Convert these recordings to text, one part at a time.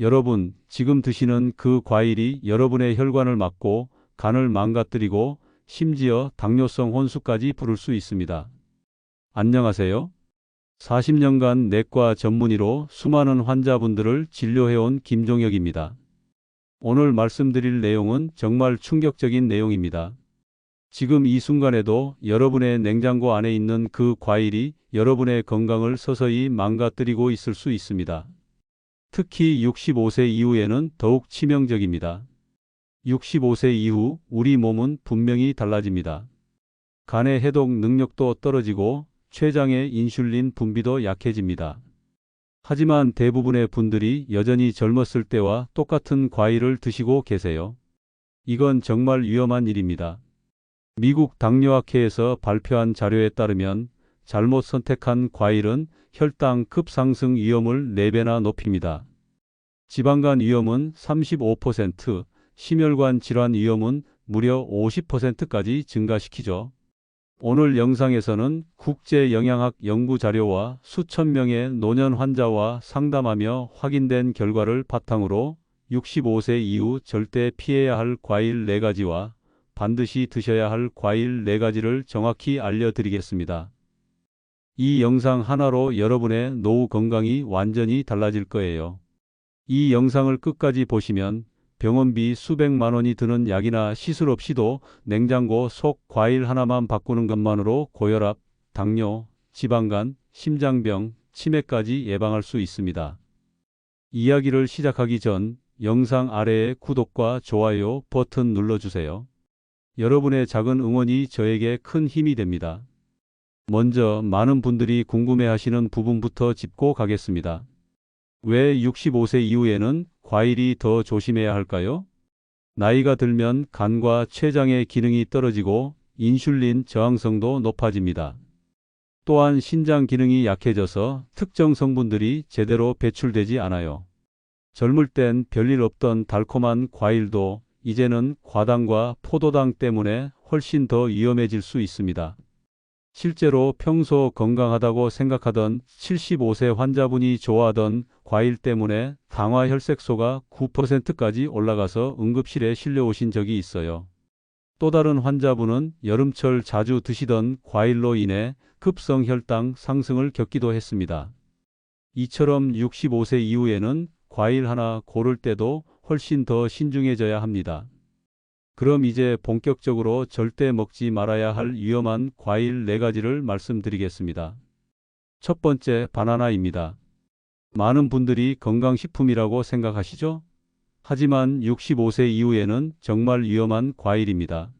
여러분, 지금 드시는 그 과일이 여러분의 혈관을 막고 간을 망가뜨리고 심지어 당뇨성 혼수까지 부를 수 있습니다. 안녕하세요. 40년간 내과 전문의로 수많은 환자분들을 진료해온 김종혁입니다. 오늘 말씀드릴 내용은 정말 충격적인 내용입니다. 지금 이 순간에도 여러분의 냉장고 안에 있는 그 과일이 여러분의 건강을 서서히 망가뜨리고 있을 수 있습니다. 특히 65세 이후에는 더욱 치명적입니다. 65세 이후 우리 몸은 분명히 달라집니다. 간의 해독 능력도 떨어지고 췌장의 인슐린 분비도 약해집니다. 하지만 대부분의 분들이 여전히 젊었을 때와 똑같은 과일을 드시고 계세요. 이건 정말 위험한 일입니다. 미국 당뇨학회에서 발표한 자료에 따르면 잘못 선택한 과일은 혈당 급상승 위험을 4배나 높입니다. 지방간 위험은 35%, 심혈관 질환 위험은 무려 50%까지 증가시키죠. 오늘 영상에서는 국제 영양학 연구 자료와 수천 명의 노년 환자와 상담하며 확인된 결과를 바탕으로 65세 이후 절대 피해야 할 과일 4가지와 반드시 드셔야 할 과일 4가지를 정확히 알려드리겠습니다. 이 영상 하나로 여러분의 노후 건강이 완전히 달라질 거예요. 이 영상을 끝까지 보시면 병원비 수백만 원이 드는 약이나 시술 없이도 냉장고 속 과일 하나만 바꾸는 것만으로 고혈압, 당뇨, 지방간, 심장병, 치매까지 예방할 수 있습니다. 이야기를 시작하기 전 영상 아래에 구독과 좋아요 버튼 눌러주세요. 여러분의 작은 응원이 저에게 큰 힘이 됩니다. 먼저 많은 분들이 궁금해하시는 부분부터 짚고 가겠습니다. 왜 65세 이후에는 과일이 더 조심해야 할까요? 나이가 들면 간과 췌장의 기능이 떨어지고 인슐린 저항성도 높아집니다. 또한 신장 기능이 약해져서 특정 성분들이 제대로 배출되지 않아요. 젊을 땐 별일 없던 달콤한 과일도 이제는 과당과 포도당 때문에 훨씬 더 위험해질 수 있습니다. 실제로 평소 건강하다고 생각하던 75세 환자분이 좋아하던 과일 때문에 당화 혈색소가 9%까지 올라가서 응급실에 실려오신 적이 있어요. 또 다른 환자분은 여름철 자주 드시던 과일로 인해 급성 혈당 상승을 겪기도 했습니다. 이처럼 65세 이후에는 과일 하나 고를 때도 훨씬 더 신중해져야 합니다. 그럼 이제 본격적으로 절대 먹지 말아야 할 위험한 과일 4가지를 말씀드리겠습니다. 첫 번째, 바나나입니다. 많은 분들이 건강식품이라고 생각하시죠? 하지만 65세 이후에는 정말 위험한 과일입니다.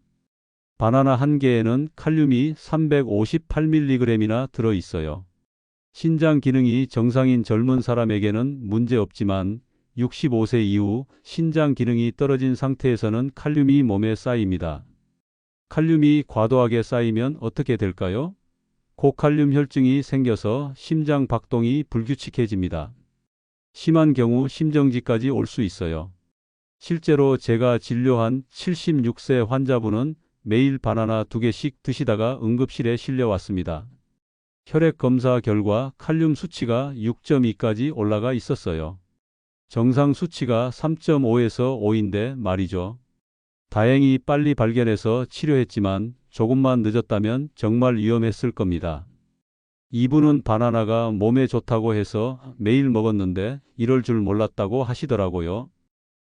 바나나 한 개에는 칼륨이 358mg이나 들어 있어요. 신장 기능이 정상인 젊은 사람에게는 문제 없지만 65세 이후 신장 기능이 떨어진 상태에서는 칼륨이 몸에 쌓입니다. 칼륨이 과도하게 쌓이면 어떻게 될까요? 고칼륨 혈증이 생겨서 심장 박동이 불규칙해집니다. 심한 경우 심정지까지 올 수 있어요. 실제로 제가 진료한 76세 환자분은 매일 바나나 두 개씩 드시다가 응급실에 실려왔습니다. 혈액 검사 결과 칼륨 수치가 6.2까지 올라가 있었어요. 정상 수치가 3.5에서 5인데 말이죠. 다행히 빨리 발견해서 치료했지만 조금만 늦었다면 정말 위험했을 겁니다. 이분은 바나나가 몸에 좋다고 해서 매일 먹었는데 이럴 줄 몰랐다고 하시더라고요.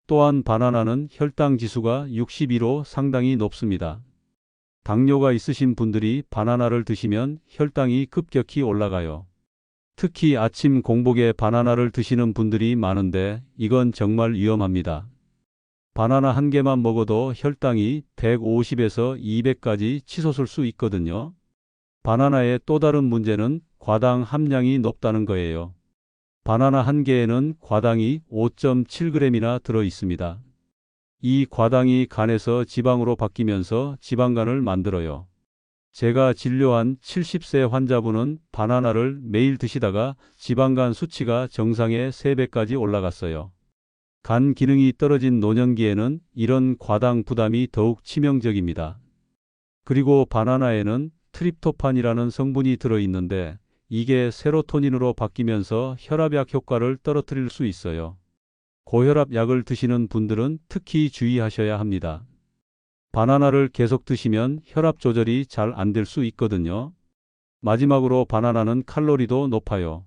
또한 바나나는 혈당 지수가 62로 상당히 높습니다. 당뇨가 있으신 분들이 바나나를 드시면 혈당이 급격히 올라가요. 특히 아침 공복에 바나나를 드시는 분들이 많은데 이건 정말 위험합니다. 바나나 한 개만 먹어도 혈당이 150에서 200까지 치솟을 수 있거든요. 바나나의 또 다른 문제는 과당 함량이 높다는 거예요. 바나나 한 개에는 과당이 5.7g이나 들어 있습니다. 이 과당이 간에서 지방으로 바뀌면서 지방간을 만들어요. 제가 진료한 70세 환자분은 바나나를 매일 드시다가 지방간 수치가 정상의 3배까지 올라갔어요. 간 기능이 떨어진 노년기에는 이런 과당 부담이 더욱 치명적입니다. 그리고 바나나에는 트립토판이라는 성분이 들어있는데 이게 세로토닌으로 바뀌면서 혈압약 효과를 떨어뜨릴 수 있어요. 고혈압 약을 드시는 분들은 특히 주의하셔야 합니다. 바나나를 계속 드시면 혈압 조절이 잘 안 될 수 있거든요. 마지막으로 바나나는 칼로리도 높아요.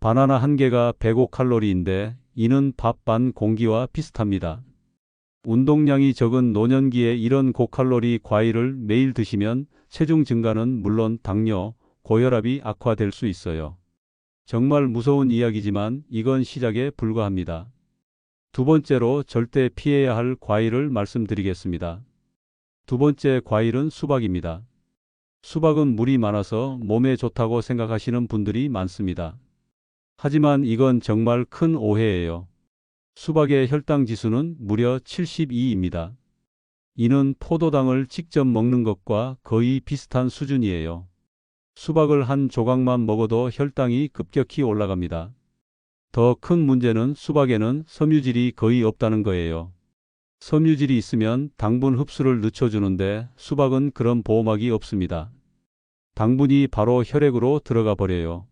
바나나 한 개가 105칼로리인데 이는 밥 반 공기와 비슷합니다. 운동량이 적은 노년기에 이런 고칼로리 과일을 매일 드시면 체중 증가는 물론 당뇨, 고혈압이 악화될 수 있어요. 정말 무서운 이야기지만 이건 시작에 불과합니다. 두 번째로 절대 피해야 할 과일을 말씀드리겠습니다. 두 번째 과일은 수박입니다. 수박은 물이 많아서 몸에 좋다고 생각하시는 분들이 많습니다. 하지만 이건 정말 큰 오해예요. 수박의 혈당 지수는 무려 72입니다. 이는 포도당을 직접 먹는 것과 거의 비슷한 수준이에요. 수박을 한 조각만 먹어도 혈당이 급격히 올라갑니다. 더 큰 문제는 수박에는 섬유질이 거의 없다는 거예요. 섬유질이 있으면 당분 흡수를 늦춰주는데 수박은 그런 보호막이 없습니다. 당분이 바로 혈액으로 들어가 버려요.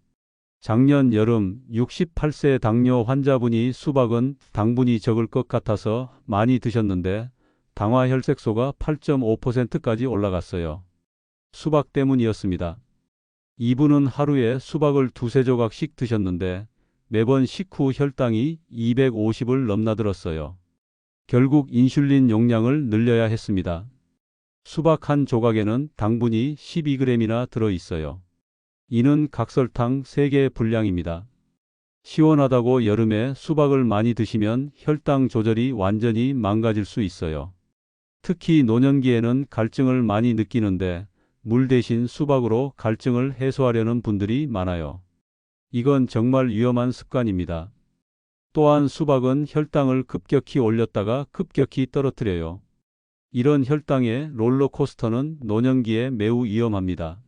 작년 여름 68세 당뇨 환자분이 수박은 당분이 적을 것 같아서 많이 드셨는데 당화 혈색소가 8.5%까지 올라갔어요. 수박 때문이었습니다. 이분은 하루에 수박을 두세 조각씩 드셨는데 매번 식후 혈당이 250을 넘나들었어요. 결국 인슐린 용량을 늘려야 했습니다. 수박 한 조각에는 당분이 12g이나 들어 있어요. 이는 각설탕 3개 분량입니다. 시원하다고 여름에 수박을 많이 드시면 혈당 조절이 완전히 망가질 수 있어요. 특히 노년기에는 갈증을 많이 느끼는데 물 대신 수박으로 갈증을 해소하려는 분들이 많아요. 이건 정말 위험한 습관입니다. 또한 수박은 혈당을 급격히 올렸다가 급격히 떨어뜨려요. 이런 혈당의 롤러코스터는 노년기에 매우 위험합니다.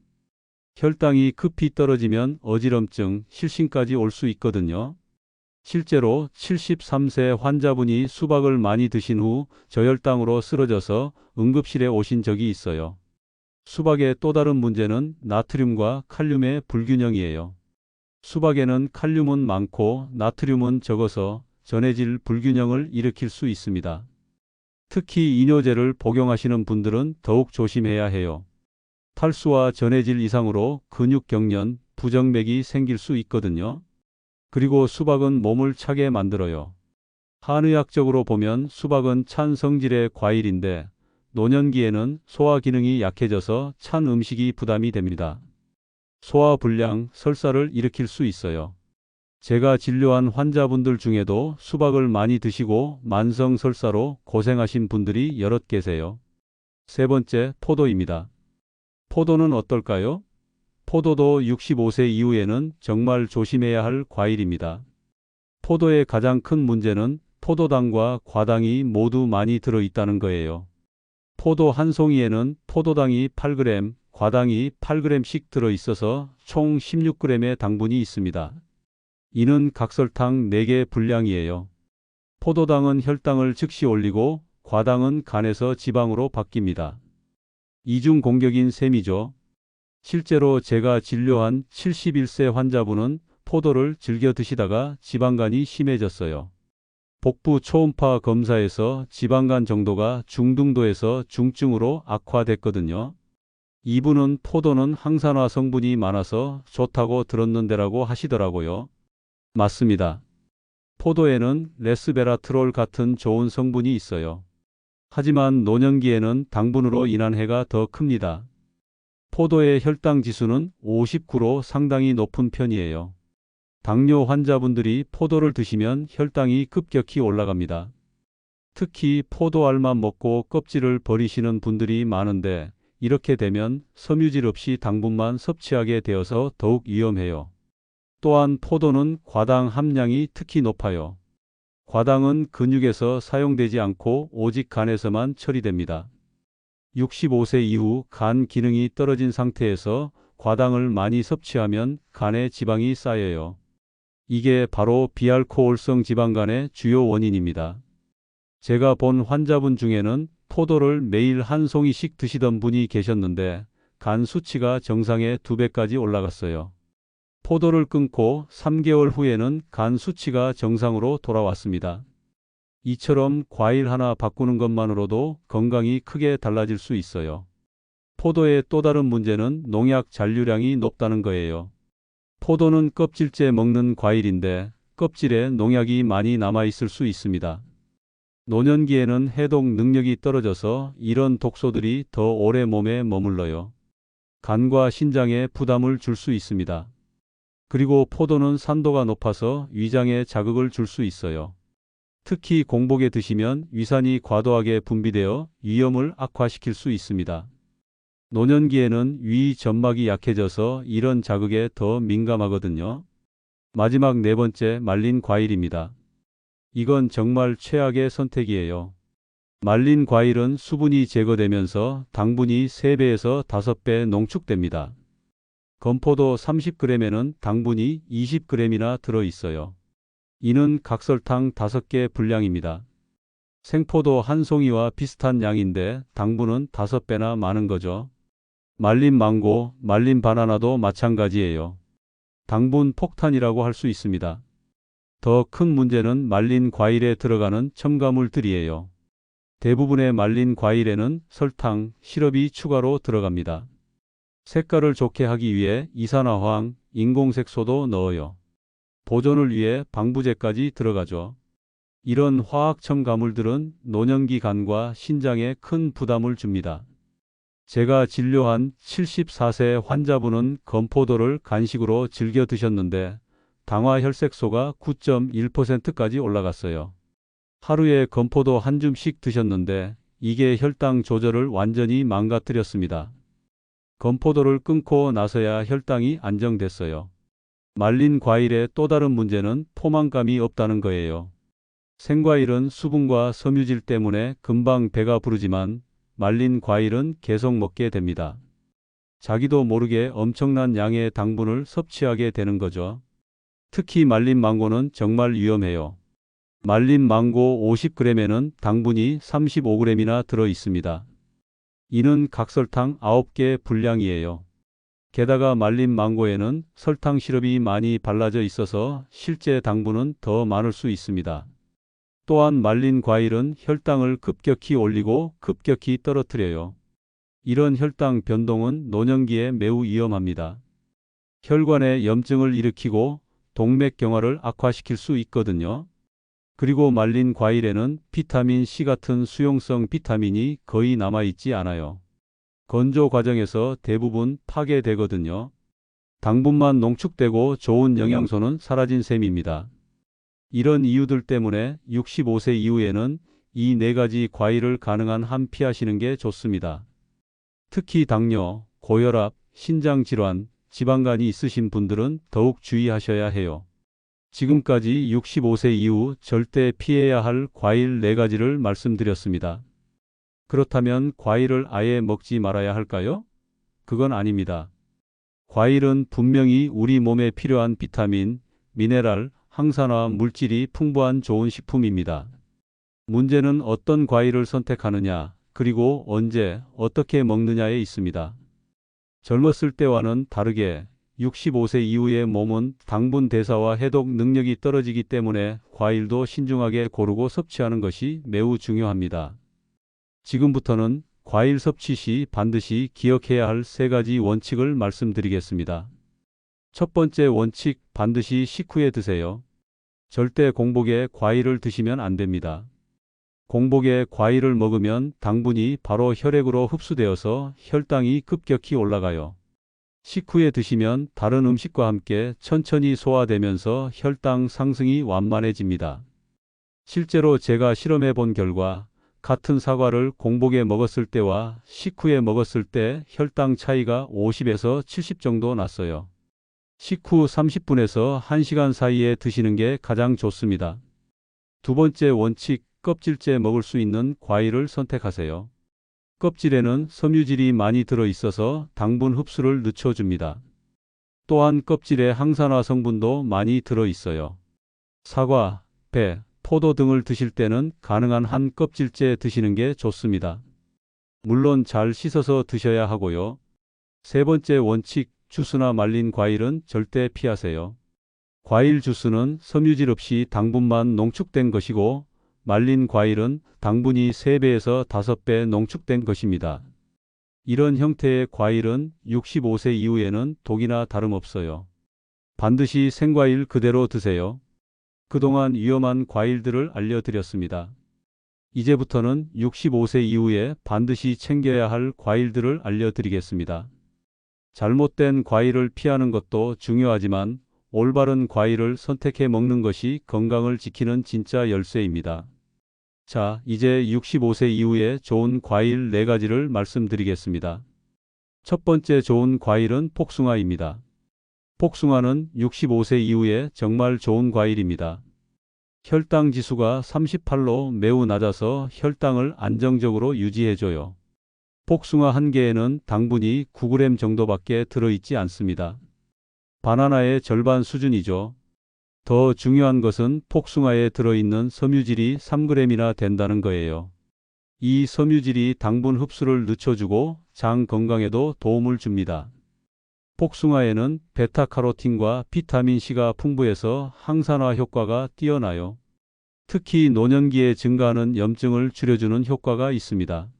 혈당이 급히 떨어지면 어지럼증, 실신까지 올 수 있거든요. 실제로 73세 환자분이 수박을 많이 드신 후 저혈당으로 쓰러져서 응급실에 오신 적이 있어요. 수박의 또 다른 문제는 나트륨과 칼륨의 불균형이에요. 수박에는 칼륨은 많고 나트륨은 적어서 전해질 불균형을 일으킬 수 있습니다. 특히 이뇨제를 복용하시는 분들은 더욱 조심해야 해요. 탈수와 전해질 이상으로 근육 경련, 부정맥이 생길 수 있거든요. 그리고 수박은 몸을 차게 만들어요. 한의학적으로 보면 수박은 찬 성질의 과일인데 노년기에는 소화 기능이 약해져서 찬 음식이 부담이 됩니다. 소화 불량, 설사를 일으킬 수 있어요. 제가 진료한 환자분들 중에도 수박을 많이 드시고 만성 설사로 고생하신 분들이 여럿 계세요. 세 번째, 포도입니다. 포도는 어떨까요? 포도도 65세 이후에는 정말 조심해야 할 과일입니다. 포도의 가장 큰 문제는 포도당과 과당이 모두 많이 들어 있다는 거예요. 포도 한 송이에는 포도당이 8g, 과당이 8g씩 들어 있어서 총 16g의 당분이 있습니다. 이는 각설탕 4개 분량이에요. 포도당은 혈당을 즉시 올리고 과당은 간에서 지방으로 바뀝니다. 이중 공격인 셈이죠. 실제로 제가 진료한 71세 환자분은 포도를 즐겨 드시다가 지방간이 심해졌어요. 복부 초음파 검사에서 지방간 정도가 중등도에서 중증으로 악화됐거든요. 이분은 포도는 항산화 성분이 많아서 좋다고 들었는데라고 하시더라고요. 맞습니다. 포도에는 레스베라트롤 같은 좋은 성분이 있어요. 하지만 노년기에는 당분으로 인한 해가 더 큽니다. 포도의 혈당 지수는 59로 상당히 높은 편이에요. 당뇨 환자분들이 포도를 드시면 혈당이 급격히 올라갑니다. 특히 포도알만 먹고 껍질을 버리시는 분들이 많은데 이렇게 되면 섬유질 없이 당분만 섭취하게 되어서 더욱 위험해요. 또한 포도는 과당 함량이 특히 높아요. 과당은 근육에서 사용되지 않고 오직 간에서만 처리됩니다. 65세 이후 간 기능이 떨어진 상태에서 과당을 많이 섭취하면 간에 지방이 쌓여요. 이게 바로 비알코올성 지방간의 주요 원인입니다. 제가 본 환자분 중에는 포도를 매일 한 송이씩 드시던 분이 계셨는데 간 수치가 정상의 두 배까지 올라갔어요. 포도를 끊고 3개월 후에는 간 수치가 정상으로 돌아왔습니다. 이처럼 과일 하나 바꾸는 것만으로도 건강이 크게 달라질 수 있어요. 포도의 또 다른 문제는 농약 잔류량이 높다는 거예요. 포도는 껍질째 먹는 과일인데 껍질에 농약이 많이 남아 있을 수 있습니다. 노년기에는 해독 능력이 떨어져서 이런 독소들이 더 오래 몸에 머물러요. 간과 신장에 부담을 줄 수 있습니다. 그리고 포도는 산도가 높아서 위장에 자극을 줄 수 있어요. 특히 공복에 드시면 위산이 과도하게 분비되어 위염을 악화시킬 수 있습니다. 노년기에는 위 점막이 약해져서 이런 자극에 더 민감하거든요. 마지막 네 번째 말린 과일입니다. 이건 정말 최악의 선택이에요. 말린 과일은 수분이 제거되면서 당분이 3배에서 5배 농축됩니다. 건포도 30g에는 당분이 20g이나 들어 있어요. 이는 각설탕 5개 분량입니다. 생포도 한 송이와 비슷한 양인데 당분은 5배나 많은 거죠. 말린 망고, 말린 바나나도 마찬가지예요. 당분 폭탄이라고 할 수 있습니다. 더 큰 문제는 말린 과일에 들어가는 첨가물들이에요. 대부분의 말린 과일에는 설탕, 시럽이 추가로 들어갑니다. 색깔을 좋게 하기 위해 이산화황, 인공색소도 넣어요. 보존을 위해 방부제까지 들어가죠. 이런 화학 첨가물들은 노년기 간과 신장에 큰 부담을 줍니다. 제가 진료한 74세 환자분은 건포도를 간식으로 즐겨 드셨는데 당화 혈색소가 9.1%까지 올라갔어요. 하루에 건포도 한 줌씩 드셨는데 이게 혈당 조절을 완전히 망가뜨렸습니다. 건포도를 끊고 나서야 혈당이 안정됐어요. 말린 과일의 또 다른 문제는 포만감이 없다는 거예요. 생과일은 수분과 섬유질 때문에 금방 배가 부르지만 말린 과일은 계속 먹게 됩니다. 자기도 모르게 엄청난 양의 당분을 섭취하게 되는 거죠. 특히 말린 망고는 정말 위험해요. 말린 망고 50g에는 당분이 35g이나 들어 있습니다. 이는 각설탕 9개 분량이에요. 게다가 말린 망고에는 설탕 시럽이 많이 발라져 있어서 실제 당분은 더 많을 수 있습니다. 또한 말린 과일은 혈당을 급격히 올리고 급격히 떨어뜨려요. 이런 혈당 변동은 노년기에 매우 위험합니다. 혈관에 염증을 일으키고 동맥경화를 악화시킬 수 있거든요. 그리고 말린 과일에는 비타민 C 같은 수용성 비타민이 거의 남아있지 않아요. 건조 과정에서 대부분 파괴되거든요. 당분만 농축되고 좋은 영양소는 사라진 셈입니다. 이런 이유들 때문에 65세 이후에는 이 네 가지 과일을 가능한 한 피하시는 게 좋습니다. 특히 당뇨, 고혈압, 신장질환, 지방간이 있으신 분들은 더욱 주의하셔야 해요. 지금까지 65세 이후 절대 피해야 할 과일 4가지를 말씀드렸습니다. 그렇다면 과일을 아예 먹지 말아야 할까요? 그건 아닙니다. 과일은 분명히 우리 몸에 필요한 비타민, 미네랄, 항산화 물질이 풍부한 좋은 식품입니다. 문제는 어떤 과일을 선택하느냐, 그리고 언제, 어떻게 먹느냐에 있습니다. 젊었을 때와는 다르게 65세 이후의 몸은 당분 대사와 해독 능력이 떨어지기 때문에 과일도 신중하게 고르고 섭취하는 것이 매우 중요합니다. 지금부터는 과일 섭취 시 반드시 기억해야 할 세 가지 원칙을 말씀드리겠습니다. 첫 번째 원칙, 반드시 식후에 드세요. 절대 공복에 과일을 드시면 안 됩니다. 공복에 과일을 먹으면 당분이 바로 혈액으로 흡수되어서 혈당이 급격히 올라가요. 식후에 드시면 다른 음식과 함께 천천히 소화되면서 혈당 상승이 완만해집니다. 실제로 제가 실험해 본 결과 같은 사과를 공복에 먹었을 때와 식후에 먹었을 때 혈당 차이가 50에서 70 정도 났어요. 식후 30분에서 1시간 사이에 드시는 게 가장 좋습니다. 두 번째 원칙, 껍질째 먹을 수 있는 과일을 선택하세요. 껍질에는 섬유질이 많이 들어 있어서 당분 흡수를 늦춰줍니다. 또한 껍질에 항산화 성분도 많이 들어 있어요. 사과, 배, 포도 등을 드실 때는 가능한 한 껍질째 드시는 게 좋습니다. 물론 잘 씻어서 드셔야 하고요. 세 번째 원칙, 주스나 말린 과일은 절대 피하세요. 과일 주스는 섬유질 없이 당분만 농축된 것이고 말린 과일은 당분이 3배에서 5배 농축된 것입니다. 이런 형태의 과일은 65세 이후에는 독이나 다름없어요. 반드시 생과일 그대로 드세요. 그동안 위험한 과일들을 알려드렸습니다. 이제부터는 65세 이후에 반드시 챙겨야 할 과일들을 알려드리겠습니다. 잘못된 과일을 피하는 것도 중요하지만 올바른 과일을 선택해 먹는 것이 건강을 지키는 진짜 열쇠입니다. 자, 이제 65세 이후에 좋은 과일 4가지를 말씀드리겠습니다. 첫 번째 좋은 과일은 복숭아입니다. 복숭아는 65세 이후에 정말 좋은 과일입니다. 혈당 지수가 38로 매우 낮아서 혈당을 안정적으로 유지해줘요. 복숭아 한 개에는 당분이 9g 정도밖에 들어있지 않습니다. 바나나의 절반 수준이죠. 더 중요한 것은 복숭아에 들어있는 섬유질이 3g이나 된다는 거예요. 이 섬유질이 당분 흡수를 늦춰주고 장 건강에도 도움을 줍니다. 복숭아에는 베타카로틴과 비타민C가 풍부해서 항산화 효과가 뛰어나요. 특히 노년기에 증가하는 염증을 줄여주는 효과가 있습니다.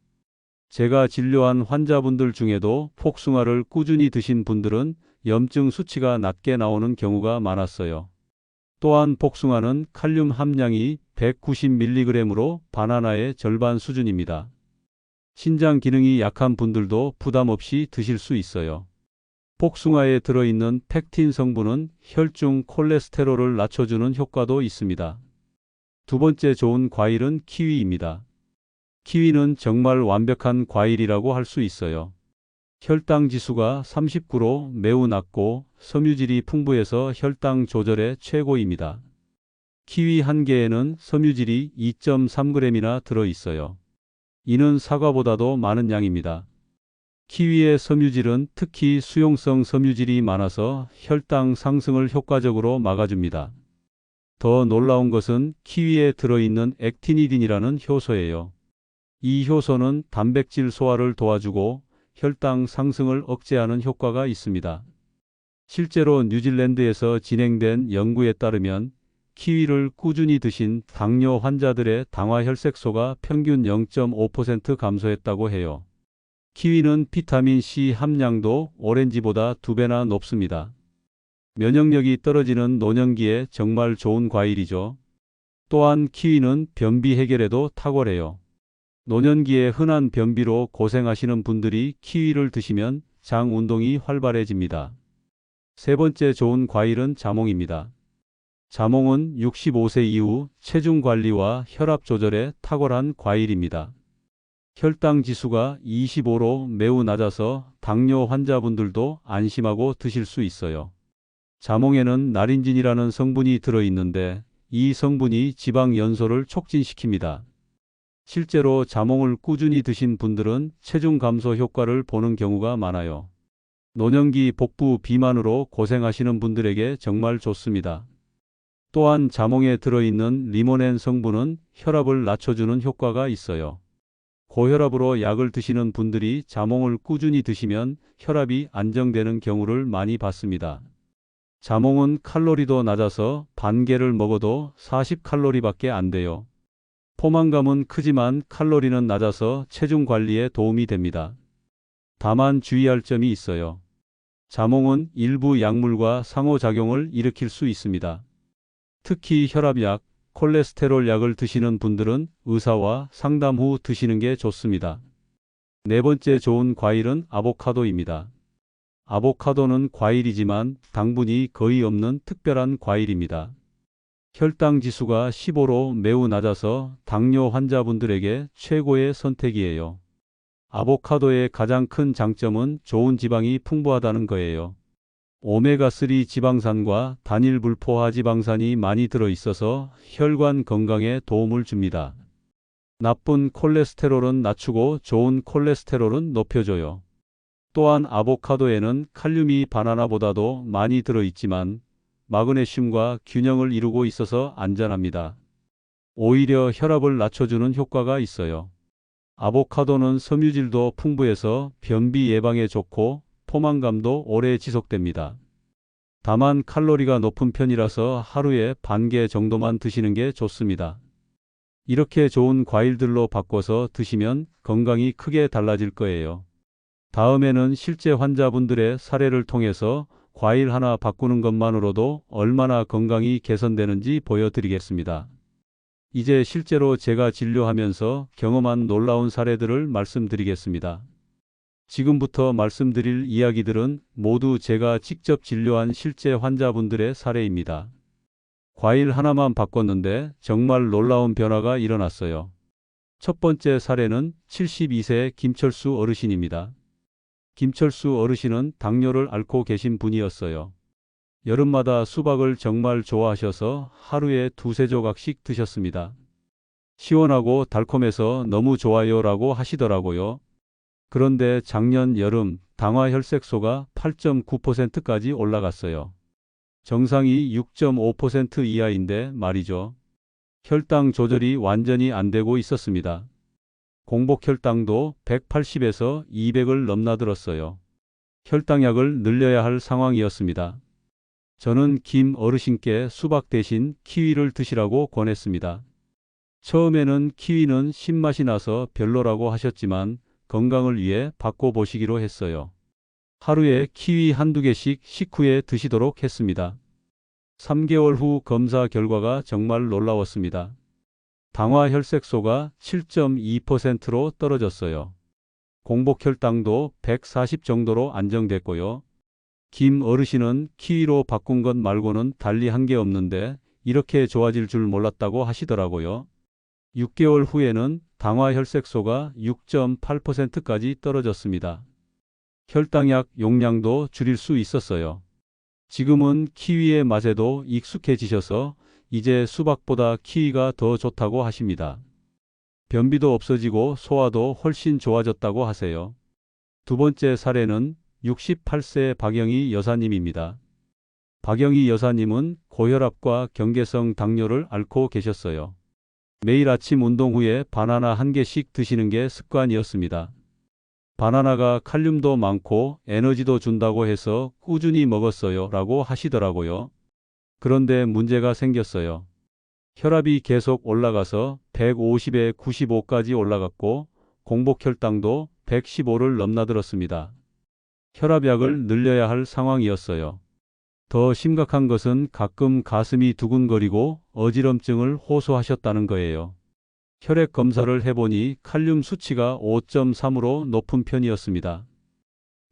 제가 진료한 환자분들 중에도 복숭아를 꾸준히 드신 분들은 염증 수치가 낮게 나오는 경우가 많았어요. 또한 복숭아는 칼륨 함량이 190mg으로 바나나의 절반 수준입니다. 신장 기능이 약한 분들도 부담 없이 드실 수 있어요. 복숭아에 들어있는 팩틴 성분은 혈중 콜레스테롤을 낮춰주는 효과도 있습니다. 두 번째 좋은 과일은 키위입니다. 키위는 정말 완벽한 과일이라고 할 수 있어요. 혈당 지수가 39로 매우 낮고 섬유질이 풍부해서 혈당 조절에 최고입니다. 키위 한 개에는 섬유질이 2.3g이나 들어 있어요. 이는 사과보다도 많은 양입니다. 키위의 섬유질은 특히 수용성 섬유질이 많아서 혈당 상승을 효과적으로 막아줍니다. 더 놀라운 것은 키위에 들어있는 액티니딘이라는 효소예요. 이 효소는 단백질 소화를 도와주고 혈당 상승을 억제하는 효과가 있습니다. 실제로 뉴질랜드에서 진행된 연구에 따르면 키위를 꾸준히 드신 당뇨 환자들의 당화혈색소가 평균 0.5% 감소했다고 해요. 키위는 비타민 C 함량도 오렌지보다 두배나 높습니다. 면역력이 떨어지는 노년기에 정말 좋은 과일이죠. 또한 키위는 변비 해결에도 탁월해요. 노년기에 흔한 변비로 고생하시는 분들이 키위를 드시면 장 운동이 활발해집니다. 세 번째 좋은 과일은 자몽입니다. 자몽은 65세 이후 체중 관리와 혈압 조절에 탁월한 과일입니다. 혈당 지수가 25로 매우 낮아서 당뇨 환자분들도 안심하고 드실 수 있어요. 자몽에는 나린진이라는 성분이 들어있는데 이 성분이 지방 연소를 촉진시킵니다. 실제로 자몽을 꾸준히 드신 분들은 체중 감소 효과를 보는 경우가 많아요. 노년기 복부 비만으로 고생하시는 분들에게 정말 좋습니다. 또한 자몽에 들어있는 리모넨 성분은 혈압을 낮춰주는 효과가 있어요. 고혈압으로 약을 드시는 분들이 자몽을 꾸준히 드시면 혈압이 안정되는 경우를 많이 봤습니다. 자몽은 칼로리도 낮아서 반 개를 먹어도 40칼로리밖에 안 돼요. 포만감은 크지만 칼로리는 낮아서 체중 관리에 도움이 됩니다. 다만 주의할 점이 있어요. 자몽은 일부 약물과 상호작용을 일으킬 수 있습니다. 특히 혈압약, 콜레스테롤 약을 드시는 분들은 의사와 상담 후 드시는 게 좋습니다. 네 번째 좋은 과일은 아보카도입니다. 아보카도는 과일이지만 당분이 거의 없는 특별한 과일입니다. 혈당 지수가 15로 매우 낮아서 당뇨 환자분들에게 최고의 선택이에요. 아보카도의 가장 큰 장점은 좋은 지방이 풍부하다는 거예요. 오메가3 지방산과 단일 불포화 지방산이 많이 들어 있어서 혈관 건강에 도움을 줍니다. 나쁜 콜레스테롤은 낮추고 좋은 콜레스테롤은 높여줘요. 또한 아보카도에는 칼륨이 바나나보다도 많이 들어 있지만 마그네슘과 균형을 이루고 있어서 안전합니다. 오히려 혈압을 낮춰주는 효과가 있어요. 아보카도는 섬유질도 풍부해서 변비 예방에 좋고 포만감도 오래 지속됩니다. 다만 칼로리가 높은 편이라서 하루에 반 개 정도만 드시는 게 좋습니다. 이렇게 좋은 과일들로 바꿔서 드시면 건강이 크게 달라질 거예요. 다음에는 실제 환자분들의 사례를 통해서 과일 하나 바꾸는 것만으로도 얼마나 건강이 개선되는지 보여드리겠습니다. 이제 실제로 제가 진료하면서 경험한 놀라운 사례들을 말씀드리겠습니다. 지금부터 말씀드릴 이야기들은 모두 제가 직접 진료한 실제 환자분들의 사례입니다. 과일 하나만 바꿨는데 정말 놀라운 변화가 일어났어요. 첫 번째 사례는 72세 김철수 어르신입니다. 김철수 어르신은 당뇨를 앓고 계신 분이었어요. 여름마다 수박을 정말 좋아하셔서 하루에 두세 조각씩 드셨습니다. 시원하고 달콤해서 너무 좋아요 라고 하시더라고요. 그런데 작년 여름 당화 혈색소가 8.9%까지 올라갔어요. 정상이 6.5% 이하인데 말이죠. 혈당 조절이 완전히 안 되고 있었습니다. 공복 혈당도 180에서 200을 넘나들었어요. 혈당약을 늘려야 할 상황이었습니다. 저는 김 어르신께 수박 대신 키위를 드시라고 권했습니다. 처음에는 키위는 신맛이 나서 별로라고 하셨지만 건강을 위해 바꿔보시기로 했어요. 하루에 키위 한두 개씩 식후에 드시도록 했습니다. 3개월 후 검사 결과가 정말 놀라웠습니다. 당화 혈색소가 7.2%로 떨어졌어요. 공복 혈당도 140 정도로 안정됐고요. 김 어르신은 키위로 바꾼 것 말고는 달리 한 게 없는데 이렇게 좋아질 줄 몰랐다고 하시더라고요. 6개월 후에는 당화 혈색소가 6.8%까지 떨어졌습니다. 혈당약 용량도 줄일 수 있었어요. 지금은 키위의 맛에도 익숙해지셔서 이제 수박보다 키위가 더 좋다고 하십니다. 변비도 없어지고 소화도 훨씬 좋아졌다고 하세요. 두 번째 사례는 68세 박영희 여사님입니다. 박영희 여사님은 고혈압과 경계성 당뇨를 앓고 계셨어요. 매일 아침 운동 후에 바나나 한 개씩 드시는 게 습관이었습니다. 바나나가 칼륨도 많고 에너지도 준다고 해서 꾸준히 먹었어요 라고 하시더라고요. 그런데 문제가 생겼어요. 혈압이 계속 올라가서 150에 95까지 올라갔고 공복 혈당도 115를 넘나들었습니다. 혈압약을 늘려야 할 상황이었어요. 더 심각한 것은 가끔 가슴이 두근거리고 어지럼증을 호소하셨다는 거예요. 혈액 검사를 해보니 칼륨 수치가 5.3으로 높은 편이었습니다.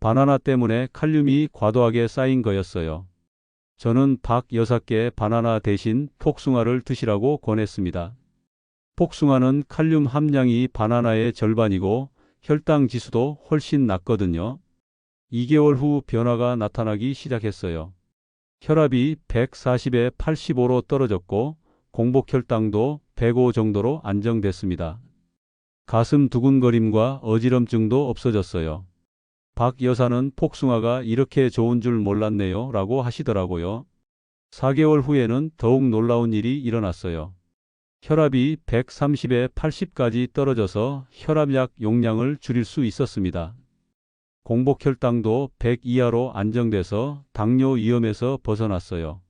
바나나 때문에 칼륨이 과도하게 쌓인 거였어요. 저는 박 여사께 바나나 대신 복숭아를 드시라고 권했습니다. 복숭아는 칼륨 함량이 바나나의 절반이고 혈당 지수도 훨씬 낮거든요. 2개월 후 변화가 나타나기 시작했어요. 혈압이 140에 85로 떨어졌고 공복 혈당도 105 정도로 안정됐습니다. 가슴 두근거림과 어지럼증도 없어졌어요. 박 여사는 복숭아가 이렇게 좋은 줄 몰랐네요 라고 하시더라고요. 4개월 후에는 더욱 놀라운 일이 일어났어요. 혈압이 130에 80까지 떨어져서 혈압약 용량을 줄일 수 있었습니다. 공복 혈당도 100 이하로 안정돼서 당뇨 위험에서 벗어났어요.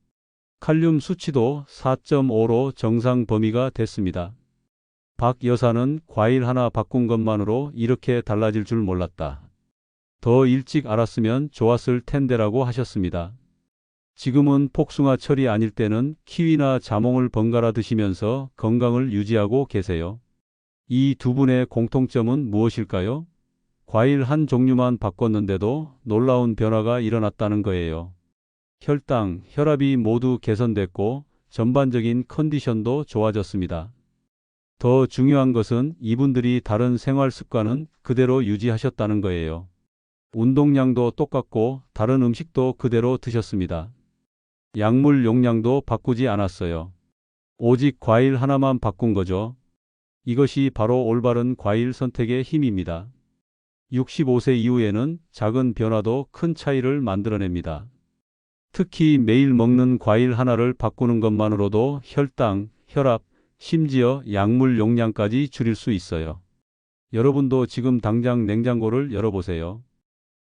칼륨 수치도 4.5로 정상 범위가 됐습니다. 박 여사는 과일 하나 바꾼 것만으로 이렇게 달라질 줄 몰랐다. 더 일찍 알았으면 좋았을 텐데라고 하셨습니다. 지금은 복숭아 철이 아닐 때는 키위나 자몽을 번갈아 드시면서 건강을 유지하고 계세요. 이 두 분의 공통점은 무엇일까요? 과일 한 종류만 바꿨는데도 놀라운 변화가 일어났다는 거예요. 혈당, 혈압이 모두 개선됐고 전반적인 컨디션도 좋아졌습니다. 더 중요한 것은 이분들이 다른 생활 습관은 그대로 유지하셨다는 거예요. 운동량도 똑같고 다른 음식도 그대로 드셨습니다. 약물 용량도 바꾸지 않았어요. 오직 과일 하나만 바꾼 거죠. 이것이 바로 올바른 과일 선택의 힘입니다. 65세 이후에는 작은 변화도 큰 차이를 만들어냅니다. 특히 매일 먹는 과일 하나를 바꾸는 것만으로도 혈당, 혈압, 심지어 약물 용량까지 줄일 수 있어요. 여러분도 지금 당장 냉장고를 열어보세요.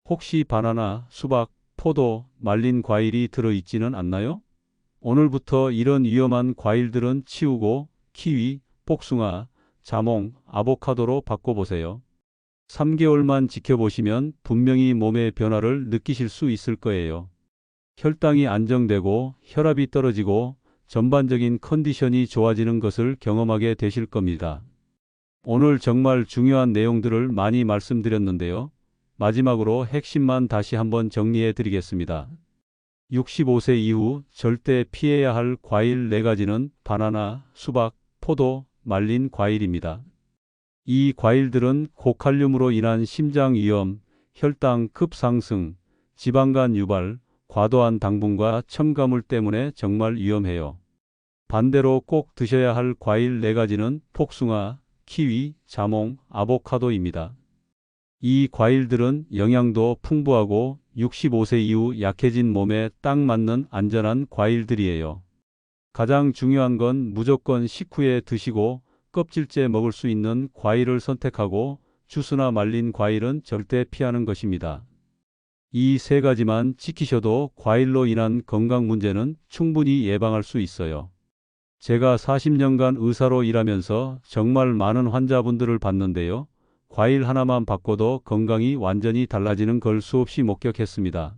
혹시 바나나, 수박, 포도, 말린 과일이 들어있지는 않나요? 오늘부터 이런 위험한 과일들은 치우고 키위, 복숭아, 자몽, 아보카도로 바꿔보세요. 3개월만 지켜보시면 분명히 몸의 변화를 느끼실 수 있을 거예요. 혈당이 안정되고 혈압이 떨어지고 전반적인 컨디션이 좋아지는 것을 경험하게 되실 겁니다. 오늘 정말 중요한 내용들을 많이 말씀드렸는데요. 마지막으로 핵심만 다시 한번 정리해 드리겠습니다. 65세 이후 절대 피해야 할 과일 4가지는 바나나, 수박, 포도, 말린 과일입니다. 이 과일들은 고칼륨으로 인한 심장 위험, 혈당 급상승, 지방간 유발, 과도한 당분과 첨가물 때문에 정말 위험해요. 반대로 꼭 드셔야 할 과일 4가지는 복숭아, 키위, 자몽, 아보카도입니다. 이 과일들은 영양도 풍부하고 65세 이후 약해진 몸에 딱 맞는 안전한 과일들이에요. 가장 중요한 건 무조건 식후에 드시고 껍질째 먹을 수 있는 과일을 선택하고 주스나 말린 과일은 절대 피하는 것입니다. 이 세 가지만 지키셔도 과일로 인한 건강 문제는 충분히 예방할 수 있어요. 제가 40년간 의사로 일하면서 정말 많은 환자분들을 봤는데요. 과일 하나만 바꿔도 건강이 완전히 달라지는 걸 수없이 목격했습니다.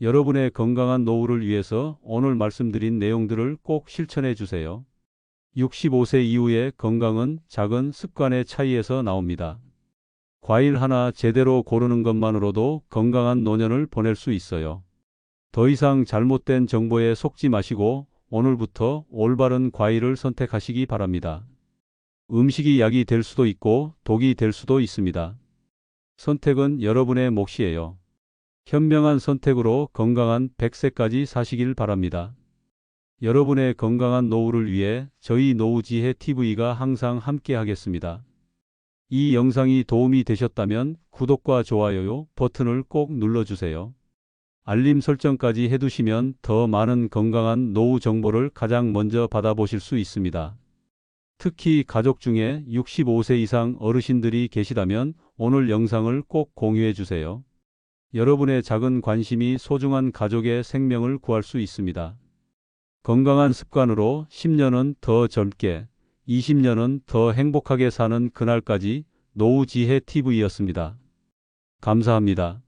여러분의 건강한 노후를 위해서 오늘 말씀드린 내용들을 꼭 실천해 주세요. 65세 이후의 건강은 작은 습관의 차이에서 나옵니다. 과일 하나 제대로 고르는 것만으로도 건강한 노년을 보낼 수 있어요. 더 이상 잘못된 정보에 속지 마시고 오늘부터 올바른 과일을 선택하시기 바랍니다. 음식이 약이 될 수도 있고 독이 될 수도 있습니다. 선택은 여러분의 몫이에요. 현명한 선택으로 건강한 100세까지 사시길 바랍니다. 여러분의 건강한 노후를 위해 저희 노후지혜 TV가 항상 함께 하겠습니다. 이 영상이 도움이 되셨다면 구독과 좋아요 버튼을 꼭 눌러주세요. 알림 설정까지 해두시면 더 많은 건강한 노후 정보를 가장 먼저 받아보실 수 있습니다. 특히 가족 중에 65세 이상 어르신들이 계시다면 오늘 영상을 꼭 공유해 주세요. 여러분의 작은 관심이 소중한 가족의 생명을 구할 수 있습니다. 건강한 습관으로 10년은 더 젊게, 20년은 더 행복하게 사는 그날까지 노후 지혜 TV였습니다. 감사합니다.